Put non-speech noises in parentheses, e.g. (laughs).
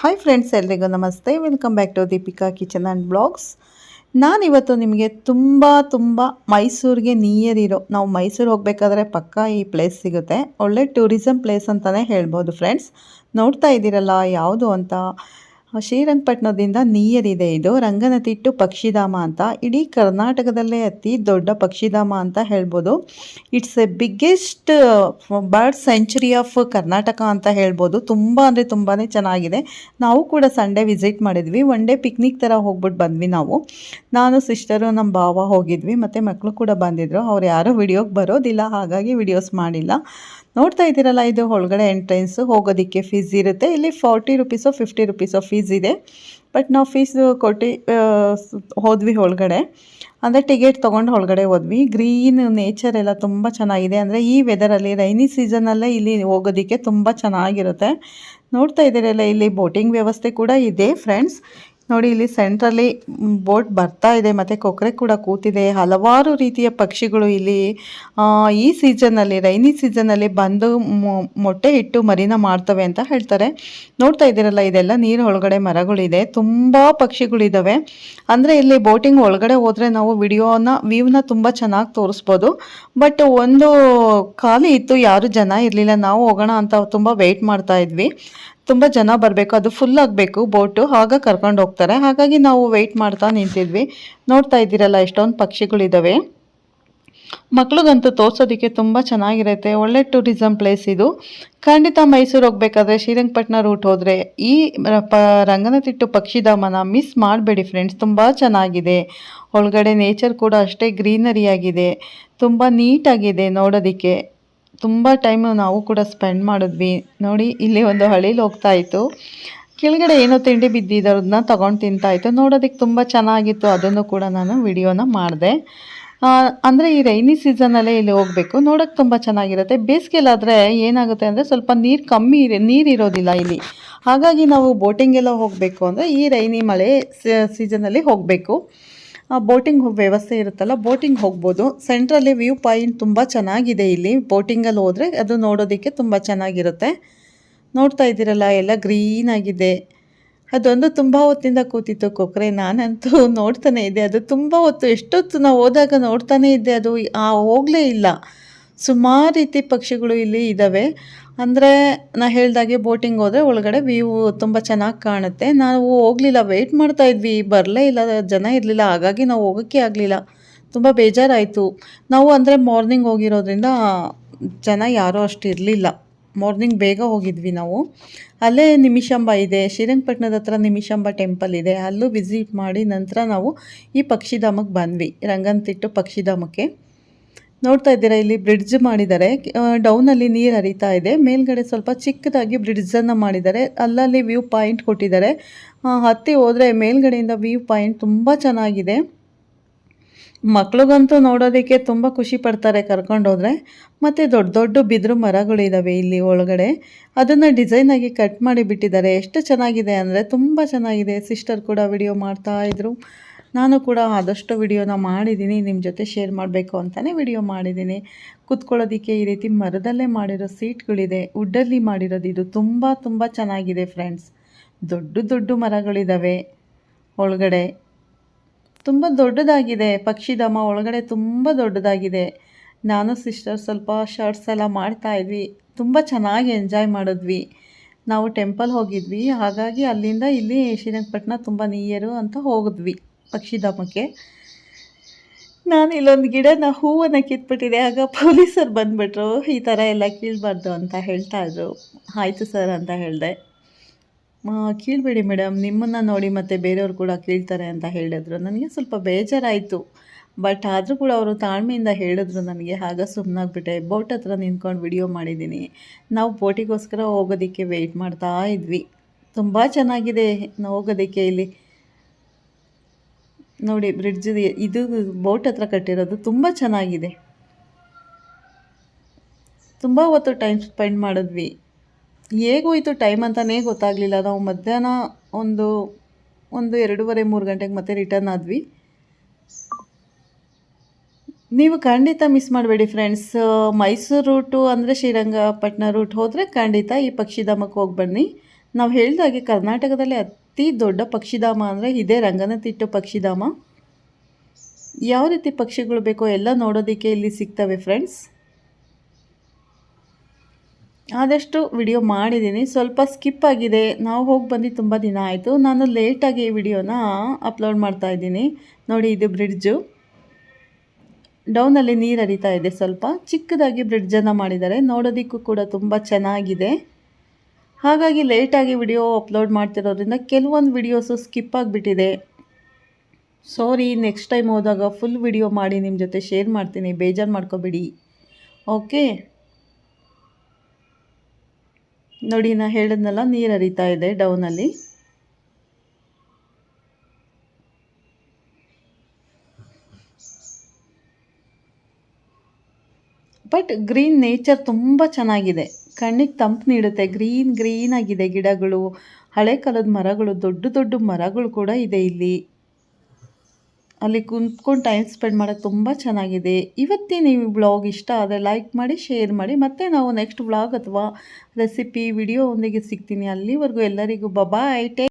Hi friends ಎಲ್ರಿಗೂ ನಮಸ್ತೆ. Welcome back to Deepika kitchen and blogs ನಾನಿವತ್ತು ನಿಮಗೆ ತುಂಬ ತುಂಬ ಮೈಸೂರಿಗೆ ನಿಯರ್ ಇರೋ, ನಾವು ಮೈಸೂರು ಹೋಗಬೇಕಾದ್ರೆ ಪಕ್ಕ ಈ ಪ್ಲೇಸ್ ಸಿಗುತ್ತೆ. ಒಳ್ಳೆ ಟೂರಿಸಮ್ ಪ್ಲೇಸ್ ಅಂತಲೇ ಹೇಳ್ಬೋದು ಫ್ರೆಂಡ್ಸ್ ನೋಡ್ತಾ ಇದ್ದೀರಲ್ಲ ಯಾವುದು ಅಂತ. ಶ್ರೀರಂಗಪಟ್ಟಣದಿಂದ ಇದೆ. ಇದು ರಂಗನತಿಟ್ಟು ಪಕ್ಷಿಧಾಮ ಅಂತ. ಇಡೀ ಕರ್ನಾಟಕದಲ್ಲೇ ಅತಿ ದೊಡ್ಡ ಪಕ್ಷಿಧಾಮ ಅಂತ ಹೇಳ್ಬೋದು. It's a biggest bird sanctuary of Karnataka ಅಂತ ಹೇಳ್ಬೋದು. ತುಂಬ ಅಂದರೆ ತುಂಬಾ ಚೆನ್ನಾಗಿದೆ. ನಾವು ಕೂಡ ಸಂಡೇ ವಿಸಿಟ್ ಮಾಡಿದ್ವಿ. ಒನ್ ಡೇ ಪಿಕ್ನಿಕ್ ಥರ ಹೋಗ್ಬಿಟ್ಟು ಬಂದ್ವಿ ನಾವು. ನಾನು ಸಿಸ್ಟರು ನಮ್ಮ ಭಾವ ಹೋಗಿದ್ವಿ. ಮತ್ತು ಮಕ್ಕಳು ಕೂಡ ಬಂದಿದ್ದರು ಅವ್ರು ಯಾರೂ ವಿಡಿಯೋಗೆ ಬರೋದಿಲ್ಲ. ಹಾಗಾಗಿ ವಿಡಿಯೋಸ್ ಮಾಡಿಲ್ಲ. ನೋಡ್ತಾ ಇದ್ದೀರಲ್ಲ, ಇದು ಒಳಗಡೆ ಎಂಟ್ರೆನ್ಸು ಹೋಗೋದಕ್ಕೆ ಫೀಸ್ ಇರುತ್ತೆ. ಇಲ್ಲಿ ಫಾರ್ಟಿ ರುಪೀಸೋ ಫಿಫ್ಟಿ ರುಪೀಸೋ ಫೀಸ್ ಇದೆ. ಬಟ್ ನಾವು ಫೀಸ್ ಕೊಟ್ಟು ಹೋದ್ವಿ ಒಳಗಡೆ. ಅಂದರೆ ಟಿಕೆಟ್ ತೊಗೊಂಡು ಒಳಗಡೆ ಹೋದ್ವಿ. ಗ್ರೀನ್ ನೇಚರ್ ಎಲ್ಲ ತುಂಬ ಚೆನ್ನಾಗಿದೆ. ಅಂದರೆ ಈ ವೆದರಲ್ಲಿ ರೈನಿ ಸೀಸನಲ್ಲೇ ಇಲ್ಲಿ ಹೋಗೋದಕ್ಕೆ ತುಂಬ ಚೆನ್ನಾಗಿರುತ್ತೆ. ನೋಡ್ತಾ ಇದ್ದೀರಲ್ಲ, ಇಲ್ಲಿ ಬೋಟಿಂಗ್ ವ್ಯವಸ್ಥೆ ಕೂಡ ಇದೆ ಫ್ರೆಂಡ್ಸ್ ನೋಡಿ, ಇಲ್ಲಿ ಸೆಂಟ್ರಲ್ಲಿ ಬೋಟ್ ಬರ್ತಾ ಇದೆ, ಮತ್ತು ಕೊಕ್ಕರೆ ಕೂಡ ಕೂತಿದೆ. ಹಲವಾರು ರೀತಿಯ ಪಕ್ಷಿಗಳು ಇಲ್ಲಿ ಈ ಸೀಸನ್ನಲ್ಲಿ, ರೈನಿ ಸೀಸನ್ನಲ್ಲಿ ಬಂದು ಮೊ- ಮೊಟ್ಟೆ ಇಟ್ಟು ಮರಿನ ಮಾಡ್ತವೆ ಅಂತ ಹೇಳ್ತಾರೆ. ನೋಡ್ತಾ ಇದ್ದೀರಲ್ಲ, ಇದೆಲ್ಲ ನೀರು ಒಳಗಡೆ ಮರಗಳಿದೆ. ತುಂಬ ಪಕ್ಷಿಗಳಿದ್ದಾವೆ ಅಂದರೆ ಇಲ್ಲಿ ಬೋಟಿಂಗ್ ಒಳಗಡೆ ಹೋದರೆ ನಾವು ವಿಡಿಯೋನ ವ್ಯೂವ್ನ ತುಂಬ ಚೆನ್ನಾಗಿ ತೋರಿಸ್ಬೋದು. ಬಟ್ ಒಂದು ಖಾಲಿ ಇತ್ತು, ಯಾರು ಜನ ಇರಲಿಲ್ಲ, ನಾವು ಹೋಗೋಣ ಅಂತ ತುಂಬ ವೆಯ್ಟ್ ಮಾಡ್ತಾ ಇದ್ವಿ. ತುಂಬ ಜನ ಬರಬೇಕು, ಅದು ಫುಲ್ ಆಗಬೇಕು ಬೋಟು ಆಗ ಕರ್ಕೊಂಡು ಹೋಗ್ತಾರೆ. ಹಾಗಾಗಿ ನಾವು ವೆಯ್ಟ್ ಮಾಡ್ತಾ ನಿಂತಿದ್ವಿ. ನೋಡ್ತಾ ಇದ್ದೀರಲ್ಲ, ಎಷ್ಟೊಂದು ಪಕ್ಷಿಗಳಿದ್ದಾವೆ ಮಕ್ಳಿಗಂತೂ ತೋರ್ಸೋದಕ್ಕೆ ತುಂಬ ಚೆನ್ನಾಗಿರುತ್ತೆ, ಒಳ್ಳೆ ಟೂರಿಸಮ್ ಪ್ಲೇಸ್ ಇದು. ಖಂಡಿತ ಮೈಸೂರು ಹೋಗ್ಬೇಕಾದ್ರೆ ಶ್ರೀರಂಗಪಟ್ಟಣ ರೂಟ್ ಹೋದರೆ, ಈ ಪ, ರಂಗನತಿಟ್ಟು ಪಕ್ಷಿಧಾಮನ ಮಿಸ್ ಮಾಡಬೇಡಿ ಫ್ರೆಂಡ್ಸ್ ತುಂಬ ಚೆನ್ನಾಗಿದೆ. ಒಳಗಡೆ ನೇಚರ್ ಕೂಡ ಅಷ್ಟೇ ಗ್ರೀನರಿ ಆಗಿದೆ, ತುಂಬ ನೀಟಾಗಿದೆ ನೋಡೋದಕ್ಕೆ. ತುಂಬ ಟೈಮು ನಾವು ಕೂಡ ಸ್ಪೆಂಡ್ ಮಾಡಿದ್ವಿ. ನೋಡಿ, ಇಲ್ಲಿ ಒಂದು ಹಳೀಲಿ ಹೋಗ್ತಾ ಇತ್ತು. ಕೆಳಗಡೆ ಏನೋ ತಿಂಡಿ ಬಿದ್ದಿದ್ದರನ್ನ ತೊಗೊಂಡು ತಿಂತಾ ಇತ್ತು. ನೋಡೋದಕ್ಕೆ ತುಂಬ ಚೆನ್ನಾಗಿತ್ತು. ಅದನ್ನು ಕೂಡ ನಾನು ವಿಡಿಯೋನ ಮಾಡಿದೆ. ಅಂದರೆ ಈ ರೈನಿ ಸೀಸನಲ್ಲೇ ಇಲ್ಲಿ ಹೋಗಬೇಕು. ನೋಡೋಕ್ಕೆ ತುಂಬ ಚೆನ್ನಾಗಿರುತ್ತೆ. ಬೇಸಿಗೆಲಾದರೆ ಏನಾಗುತ್ತೆ ಅಂದರೆ ಸ್ವಲ್ಪ ನೀರು ಕಮ್ಮಿ ನೀರು ಇರೋದಿಲ್ಲ ಇಲ್ಲಿ. ಹಾಗಾಗಿ ನಾವು ಬೋಟಿಂಗೆಲ್ಲ ಹೋಗಬೇಕು ಅಂದರೆ ಈ ರೈನಿ ಮಳೆ ಸೀಸನಲ್ಲಿ ಹೋಗಬೇಕು. ಬೋಟಿಂಗ್ ವ್ಯವಸ್ಥೆ ಇರುತ್ತಲ್ಲ, ಬೋಟಿಂಗ್ ಹೋಗ್ಬೋದು. ಸೆಂಟ್ರಲ್ಲಿ ವ್ಯೂ ಪಾಯಿಂಟ್ ತುಂಬ ಚೆನ್ನಾಗಿದೆ ಇಲ್ಲಿ. ಬೋಟಿಂಗಲ್ಲಿ ಹೋದರೆ ಅದು ನೋಡೋದಕ್ಕೆ ತುಂಬ ಚೆನ್ನಾಗಿರುತ್ತೆ. ನೋಡ್ತಾ ಇದ್ದೀರಲ್ಲ, ಎಲ್ಲ ಗ್ರೀನ್ ಆಗಿದೆ. ಅದೊಂದು ತುಂಬ ಹೊತ್ತಿಂದ ಕೂತಿತ್ತು ಕೊಕ್ಕರೆ ನಾನಂತೂ (laughs) ನೋಡ್ತಾನೆ ಇದ್ದೆ. ಅದು ತುಂಬ ಹೊತ್ತು, ಎಷ್ಟೊತ್ತು ನಾವು ಹೋದಾಗ ನೋಡ್ತಾನೇ ಇದ್ದೆ. ಅದು ಹೋಗಲೇ ಇಲ್ಲ. ಸುಮಾರು ರೀತಿ ಪಕ್ಷಿಗಳು ಇಲ್ಲಿ ಇದ್ದಾವೆ. ಅಂದರೆ ನಾ ಹೇಳ್ದಾಗೆ ಬೋಟಿಂಗ್ ಹೋದರೆ ಒಳಗಡೆ ವ್ಯೂ ತುಂಬ ಚೆನ್ನಾಗಿ ಕಾಣುತ್ತೆ. ನಾವು ಹೋಗಲಿಲ್ಲ ವೆಯ್ಟ್ ಮಾಡ್ತಾ ಇದ್ವಿ, ಬರಲೇ ಇಲ್ಲ, ಜನ ಇರಲಿಲ್ಲ, ಹಾಗಾಗಿ ನಾವು ಹೋಗೋಕ್ಕೆ ಆಗಲಿಲ್ಲ. ತುಂಬ ಬೇಜಾರಾಯಿತು. ನಾವು ಅಂದರೆ ಮಾರ್ನಿಂಗ್ ಹೋಗಿರೋದ್ರಿಂದ ಜನ ಯಾರೂ ಅಷ್ಟು ಇರಲಿಲ್ಲ. ಮಾರ್ನಿಂಗ್ ಬೇಗ ಹೋಗಿದ್ವಿ ನಾವು. ಅಲ್ಲೇ ನಿಮಿಷಾಂಬ ಇದೆ, ಶ್ರೀರಂಗಪಟ್ಟಣದ ಹತ್ರ ನಿಮಿಷಾಂಬ ಟೆಂಪಲ್ ಇದೆ. ಅಲ್ಲೂ ವಿಸಿಟ್ ಮಾಡಿ ನಂತರ ನಾವು ಈ ಪಕ್ಷಿಧಾಮಕ್ಕೆ ಬಂದ್ವಿ. ರಂಗನತಿಟ್ಟು ಪಕ್ಷಿಧಾಮಕ್ಕೆ. ನೋಡ್ತಾ ಇದ್ದೀರಾ, ಇಲ್ಲಿ ಬ್ರಿಡ್ಜ್ ಮಾಡಿದ್ದಾರೆ. ಡೌನಲ್ಲಿ ನೀರು ಹರಿತಾ ಇದೆ. ಮೇಲ್ಗಡೆ ಸ್ವಲ್ಪ ಚಿಕ್ಕದಾಗಿ ಬ್ರಿಡ್ಜನ್ನು ಮಾಡಿದ್ದಾರೆ. ಅಲ್ಲಲ್ಲಿ ವ್ಯೂ ಪಾಯಿಂಟ್ ಕೊಟ್ಟಿದ್ದಾರೆ. ಹತ್ತಿ ಹೋದರೆ ಮೇಲ್ಗಡೆಯಿಂದ ವ್ಯೂ ಪಾಯಿಂಟ್ ತುಂಬ ಚೆನ್ನಾಗಿದೆ. ಮಕ್ಳಿಗಂತೂ ನೋಡೋದಕ್ಕೆ ತುಂಬ ಖುಷಿ ಪಡ್ತಾರೆ ಕರ್ಕೊಂಡೋದ್ರೆ ಮತ್ತು ದೊಡ್ಡ ದೊಡ್ಡ ಬಿದಿರು ಮರಗಳಿದ್ದಾವೆ ಇಲ್ಲಿ ಒಳಗಡೆ. ಅದನ್ನು ಡಿಸೈನಾಗಿ ಕಟ್ ಮಾಡಿ ಬಿಟ್ಟಿದ್ದಾರೆ. ಎಷ್ಟು ಚೆನ್ನಾಗಿದೆ ಅಂದರೆ ತುಂಬ ಚೆನ್ನಾಗಿದೆ. ಸಿಸ್ಟರ್ ಕೂಡ ವಿಡಿಯೋ ಮಾಡ್ತಾ ಇದ್ರು. ನಾನು ಕೂಡ ಆದಷ್ಟು ವಿಡಿಯೋನ ಮಾಡಿದ್ದೀನಿ ನಿಮ್ಮ ಜೊತೆ ಶೇರ್ ಮಾಡಬೇಕು ಅಂತಲೇ ವಿಡಿಯೋ ಮಾಡಿದ್ದೀನಿ. ಕೂತ್ಕೊಳ್ಳೋದಕ್ಕೆ ಈ ರೀತಿ ಮರದಲ್ಲೇ ಮಾಡಿರೋ ಸೀಟ್ಗಳಿದೆ, ವುಡ್ಡಲ್ಲಿ ಮಾಡಿರೋದು ಇದು ತುಂಬ ತುಂಬ ಚೆನ್ನಾಗಿದೆ ಫ್ರೆಂಡ್ಸ್. ದೊಡ್ಡ ದೊಡ್ಡ ಮರಗಳಿದ್ದಾವೆ ಒಳಗಡೆ. ತುಂಬ ದೊಡ್ಡದಾಗಿದೆ ಪಕ್ಷಿಧಾಮ ಒಳಗಡೆ ತುಂಬ ದೊಡ್ಡದಾಗಿದೆ. ನಾನು ಸಿಸ್ಟರ್ ಸ್ವಲ್ಪ ಶಾರ್ಟ್ಸ್ ಎಲ್ಲ ಮಾಡ್ತಾ ಇದ್ವಿ, ತುಂಬ ಚೆನ್ನಾಗಿ ಎಂಜಾಯ್ ಮಾಡಿದ್ವಿ. ನಾವು ಟೆಂಪಲ್ ಹೋಗಿದ್ವಿ, ಹಾಗಾಗಿ ಅಲ್ಲಿಂದ ಇಲ್ಲಿ ಶ್ರೀರಂಗಪಟ್ಟಣ ತುಂಬ ನಿಯರು ಅಂತ ಹೋಗಿದ್ವಿ. ಪಕ್ಷಿಧಾಮಕ್ಕೆ. ನಾನು ಇಲ್ಲೊಂದು ಗಿಡನ ಹೂವನ್ನು ಕಿತ್ಬಿಟ್ಟಿದೆ, ಆಗ ಪೊಲೀಸರು ಬಂದುಬಿಟ್ರು, ಈ ಥರ ಎಲ್ಲ ಕೀಳಬಾರ್ದು ಅಂತ ಹೇಳ್ತಾ ಇದ್ರು. ಆಯಿತು ಸರ್ ಅಂತ ಹೇಳಿದೆ. ಕೀಳಬೇಡಿ ಮೇಡಮ್, ನಿಮ್ಮನ್ನು ನೋಡಿ ಮತ್ತು ಬೇರೆಯವ್ರು ಕೂಡ ಕೀಳ್ತಾರೆ ಅಂತ ಹೇಳಿದ್ರು. ನನಗೆ ಸ್ವಲ್ಪ ಬೇಜಾರಾಯಿತು. ಬಟ್ ಆದರೂ ಕೂಡ ಅವರು ತಾಳ್ಮೆಯಿಂದ ಹೇಳಿದ್ರು ನನಗೆ, ಆಗ ಸುಮ್ಮನಾಗ್ಬಿಟ್ಟೆ ಬೋಟ್ ಹತ್ರ ನಿಂತ್ಕೊಂಡು ವಿಡಿಯೋ ಮಾಡಿದ್ದೀನಿ. ನಾವು ಬೋಟಿಗೋಸ್ಕರ ಹೋಗೋದಕ್ಕೆ ವೆಯ್ಟ್ ಮಾಡ್ತಾ ಇದ್ವಿ. ತುಂಬ ಚೆನ್ನಾಗಿದೆ ಹೋಗೋದಕ್ಕೆ ಇಲ್ಲಿ. ನೋಡಿ ಬ್ರಿಡ್ಜ್ ಇದು ಬೋಟ್ ಹತ್ರ ಕಟ್ಟಿರೋದು. ತುಂಬ ಚೆನ್ನಾಗಿದೆ. ತುಂಬ ಹೊತ್ತು ಟೈಮ್ ಸ್ಪೆಂಡ್ ಮಾಡಿದ್ವಿ. ಹೇಗೋಯ್ತು ಟೈಮ್ ಅಂತಲೇ ಗೊತ್ತಾಗಲಿಲ್ಲ. ನಾವು ಮಧ್ಯಾಹ್ನ ಒಂದು ಒಂದು ಎರಡೂವರೆ, ಮೂರು ಗಂಟೆಗೆ ಮತ್ತೆ ರಿಟರ್ನ್ ಆದ್ವಿ. ನೀವು ಖಂಡಿತ ಮಿಸ್ ಮಾಡಬೇಡಿ ಫ್ರೆಂಡ್ಸ್ ಮೈಸೂರು ರೂಟು ಅಂದರೆ ಶ್ರೀರಂಗಪಟ್ಟಣ ರೂಟ್ ಹೋದರೆ ಖಂಡಿತ ಈ ಪಕ್ಷಿಧಾಮಕ್ಕೆ ಹೋಗಿ ಬನ್ನಿ. ನಾವು ಹೇಳಿದಾಗೆ ಕರ್ನಾಟಕದಲ್ಲಿ ಅತಿ ದೊಡ್ಡ ಪಕ್ಷಿಧಾಮ ಅಂದರೆ ಇದೇ ರಂಗನತಿಟ್ಟು ಪಕ್ಷಿಧಾಮ. ಯಾವ ರೀತಿ ಪಕ್ಷಿಗಳು ಬೇಕೋ ಎಲ್ಲ ನೋಡೋದಕ್ಕೆ ಇಲ್ಲಿ ಸಿಗ್ತವೆ ಫ್ರೆಂಡ್ಸ್ ಆದಷ್ಟು ವಿಡಿಯೋ ಮಾಡಿದ್ದೀನಿ. ಸ್ವಲ್ಪ ಸ್ಕಿಪ್ ಆಗಿದೆ. ನಾವು ಹೋಗಿ ಬಂದು ತುಂಬ ದಿನ ಆಯಿತು. ನಾನು ಲೇಟಾಗಿ ಈ ವಿಡಿಯೋನ ಅಪ್ಲೋಡ್ ಮಾಡ್ತಾ ಇದ್ದೀನಿ. ನೋಡಿ ಇದು ಬ್ರಿಡ್ಜು ಡೌನಲ್ಲಿ ನೀರು ಹರಿತಾ ಇದೆ ಸ್ವಲ್ಪ. ಚಿಕ್ಕದಾಗಿ ಬ್ರಿಡ್ಜನ್ನು ಮಾಡಿದ್ದಾರೆ. ನೋಡೋದಕ್ಕೂ ಕೂಡ ತುಂಬ ಚೆನ್ನಾಗಿದೆ. ಹಾಗಾಗಿ ಲೇಟಾಗಿ ವಿಡಿಯೋ ಅಪ್ಲೋಡ್ ಮಾಡ್ತಿರೋದ್ರಿಂದ ಕೆಲವೊಂದು ವಿಡಿಯೋಸು ಸ್ಕಿಪ್ ಆಗಿಬಿಟ್ಟಿದೆ. ಸಾರಿ ನೆಕ್ಸ್ಟ್ ಟೈಮ್ ಹೋದಾಗ ಫುಲ್ ವಿಡಿಯೋ ಮಾಡಿ ನಿಮ್ಮ ಜೊತೆ ಶೇರ್ ಮಾಡ್ತೀನಿ, ಬೇಜಾರು ಮಾಡ್ಕೋಬೇಡಿ. ಓಕೆ ನೋಡಿ ನಾನು ಹೇಳಿದ್ನಲ್ಲ, ನೀರು ಹರಿತಾ ಇದೆ ಡೌನಲ್ಲಿ ಬಟ್ ಗ್ರೀನ್ ನೇಚರ್ ತುಂಬ ಚೆನ್ನಾಗಿದೆ. ಕಣ್ಣಿಗೆ ತಂಪು ನೀಡುತ್ತೆ. ಗ್ರೀನ್ ಗ್ರೀನ್ ಆಗಿದೆ ಗಿಡಗಳು. ಹಳೆ ಕಾಲದ ಮರಗಳು, ದೊಡ್ಡ ದೊಡ್ಡ ಮರಗಳು ಕೂಡ ಇದೆ ಇಲ್ಲಿ. ಅಲ್ಲಿ ಕುಂತ್ಕೊಂಡು ಟೈಮ್ ಸ್ಪೆಂಡ್ ಮಾಡೋಕ್ಕೆ ತುಂಬ ಚೆನ್ನಾಗಿದೆ. ಇವತ್ತಿನ ಈ ವ್ಲಾಗ್ ಇಷ್ಟ ಆದರೆ ಲೈಕ್ ಮಾಡಿ ಶೇರ್ ಮಾಡಿ. ಮತ್ತೆ ನಾವು ನೆಕ್ಸ್ಟ್ ವ್ಲಾಗ್ ಅಥವಾ ರೆಸಿಪಿ ವಿಡಿಯೋ ಒಂದಿಗೆ ಸಿಗ್ತೀನಿ. ಅಲ್ಲಿವರೆಗೂ ಎಲ್ಲರಿಗೂ ಬಬಾ ಟೇಕ್